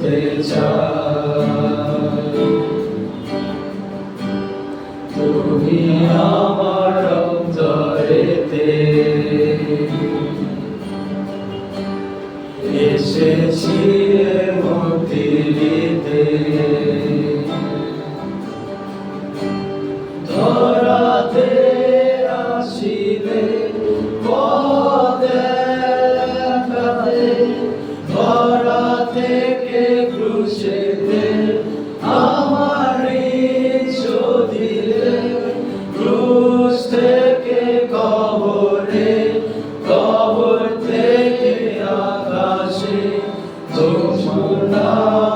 হতে তুমি আমার অন্তরেতে এসেছিলে মতি দিতে ধরাতে আসিলে পদে ধরা will.